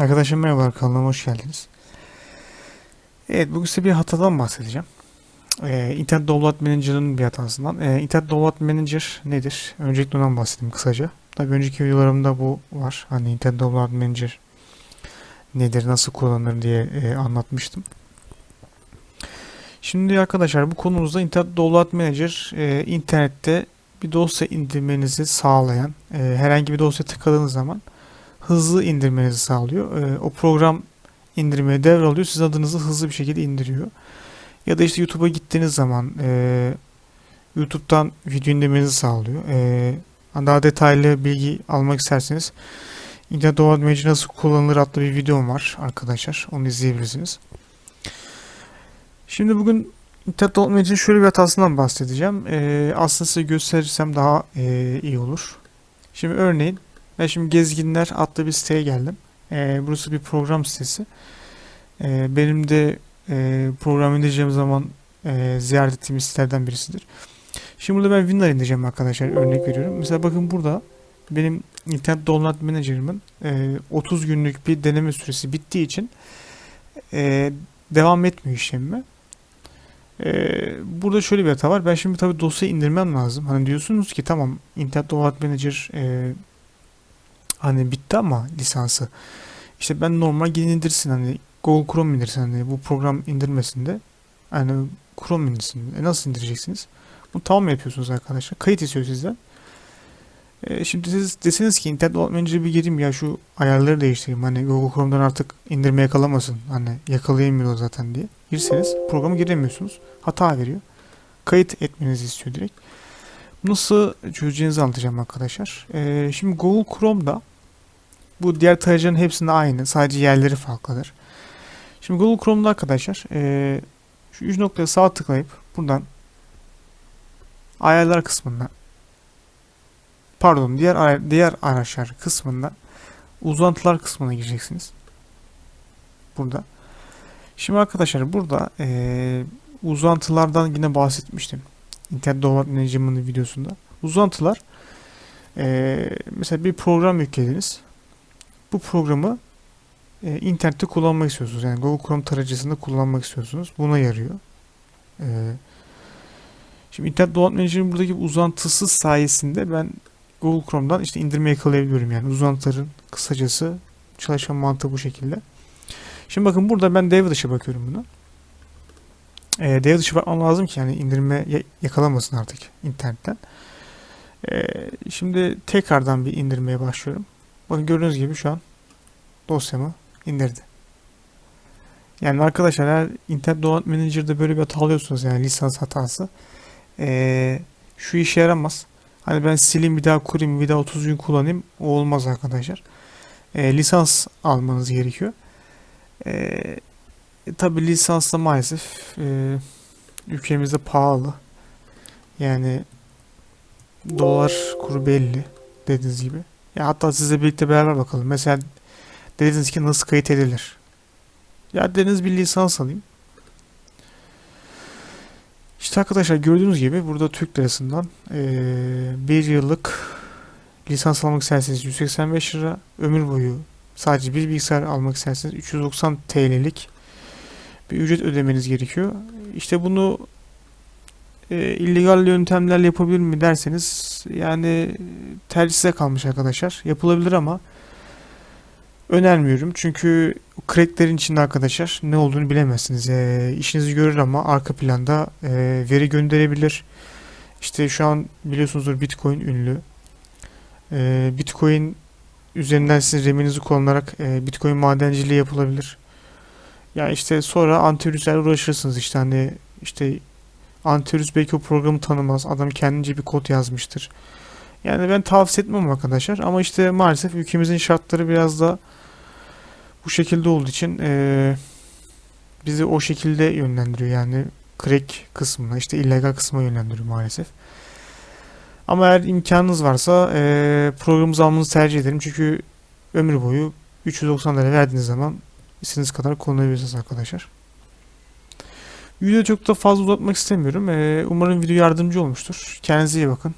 Arkadaşlar merhaba kanalıma hoş geldiniz. Evet bugün size bir hatadan bahsedeceğim. Ee, İnternet Download Manager'ın bir hatasından. Ee, İnternet Download Manager nedir? Öncelikle ondan bahsedeyim kısaca. Tabii önceki videolarımda bu var. Hani İnternet Download Manager nedir, nasıl kullanılır diye e, anlatmıştım. Şimdi arkadaşlar bu konumuzda İnternet Download Manager e, internette bir dosya indirmenizi sağlayan, e, herhangi bir dosya tıkladığınız zaman hızlı indirmenizi sağlıyor. E, o program indirmeye devralıyor. Sizin adınızı hızlı bir şekilde indiriyor. Ya da işte YouTube'a gittiğiniz zaman e, YouTube'dan video indirmenizi sağlıyor. E, daha detaylı bilgi almak isterseniz İnternet Manager nasıl kullanılır adlı bir videom var arkadaşlar. Onu izleyebilirsiniz. Şimdi bugün İnternet Manager'ın şöyle bir hatasından bahsedeceğim. E, aslında size gösterirsem daha e, iyi olur. Şimdi örneğin ben şimdi Gezginler adlı bir siteye geldim. Ee, burası bir program sitesi. Ee, benim de e, program indireceğim zaman e, ziyaret ettiğim sitelerden birisidir. Şimdi burada ben Winrar indireceğim arkadaşlar. Örnek veriyorum. Mesela bakın burada benim internet download manager'ımın e, 30 günlük bir deneme süresi bittiği için e, devam etmiyor işlemime. E, burada şöyle bir hata var. Ben şimdi tabii dosyayı indirmem lazım. Hani diyorsunuz ki tamam internet download manager e, hani bitti ama lisansı. İşte ben normal indirsin hani Google Chrome indirsin hani bu program indirmesinde hani Chrome indirsin. E nasıl indireceksiniz? Bunu tamam yapıyorsunuz arkadaşlar? Kayıt istiyor sizden. E şimdi siz deseniz ki internet manager'e bir gireyim ya şu ayarları değiştireyim. Hani Google Chrome'dan artık indirme yakalamasın. Hani yakalayamıyor zaten diye. Girseniz programı giremiyorsunuz. Hata veriyor. Kayıt etmenizi istiyor direkt. Nasıl çözeceğinizi anlatacağım arkadaşlar. E, şimdi Google Chrome'da bu diğer tarayıcıların hepsinde aynı. Sadece yerleri farklıdır. Şimdi Google Chrome'da arkadaşlar e, şu 3 noktaya sağ tıklayıp buradan ayarlar kısmından pardon diğer diğer araçlar kısmından uzantılar kısmına gireceksiniz. Burada. Şimdi arkadaşlar burada e, uzantılardan yine bahsetmiştim. İnternet Download Management'ın videosunda. Uzantılar e, mesela bir program yüklediniz bu programı e, internette kullanmak istiyorsunuz. Yani Google Chrome tarayıcısında kullanmak istiyorsunuz. Buna yarıyor. E, şimdi internet download manager'ın buradaki uzantısı sayesinde ben Google Chrome'dan işte indirme yakalayabiliyorum. Yani uzantıların kısacası çalışma mantığı bu şekilde. Şimdi bakın burada ben devre dışı bakıyorum buna. E, devre dışı bakmam lazım ki yani indirme yakalamasın artık internetten. E, şimdi tekrardan bir indirmeye başlıyorum. Bakın gördüğünüz gibi şu an dosyamı indirdi. Yani arkadaşlar eğer internet download manager'da böyle bir hata alıyorsunuz yani lisans hatası ee, şu işe yaramaz. Hani ben sileyim bir daha kurayım bir daha 30 gün kullanayım o olmaz arkadaşlar. E, lisans almanız gerekiyor. E, Tabi lisans da maalesef e, ülkemizde pahalı. Yani dolar kuru belli dediğiniz gibi. Ya hatta sizle birlikte beraber bakalım. Mesela dediniz ki nasıl kayıt edilir? Ya dediniz bir lisans alayım. İşte arkadaşlar gördüğünüz gibi burada Türk lirasından ee, bir yıllık lisans almak isterseniz 185 lira, ömür boyu sadece bir bilgisayar almak isterseniz 390 TL'lik bir ücret ödemeniz gerekiyor. İşte bunu e, illegal yöntemlerle yapabilir mi derseniz yani tercih size kalmış arkadaşlar. Yapılabilir ama önermiyorum. Çünkü cracklerin içinde arkadaşlar ne olduğunu bilemezsiniz. E, işinizi görür ama arka planda e, veri gönderebilir. İşte şu an biliyorsunuzdur Bitcoin ünlü. E, Bitcoin üzerinden sizin reminizi kullanarak e, Bitcoin madenciliği yapılabilir. Ya yani işte sonra antivirüslerle uğraşırsınız işte hani işte antivirüs belki o programı tanımaz. Adam kendince bir kod yazmıştır. Yani ben tavsiye etmem arkadaşlar. Ama işte maalesef ülkemizin şartları biraz da bu şekilde olduğu için e, bizi o şekilde yönlendiriyor. Yani crack kısmına işte illegal kısmına yönlendiriyor maalesef. Ama eğer imkanınız varsa e, programımızı almanızı tercih ederim. Çünkü ömür boyu 390 lira verdiğiniz zaman istediğiniz kadar kullanabilirsiniz arkadaşlar. Videoyu çok da fazla uzatmak istemiyorum. Ee, umarım video yardımcı olmuştur. Kendinize iyi bakın.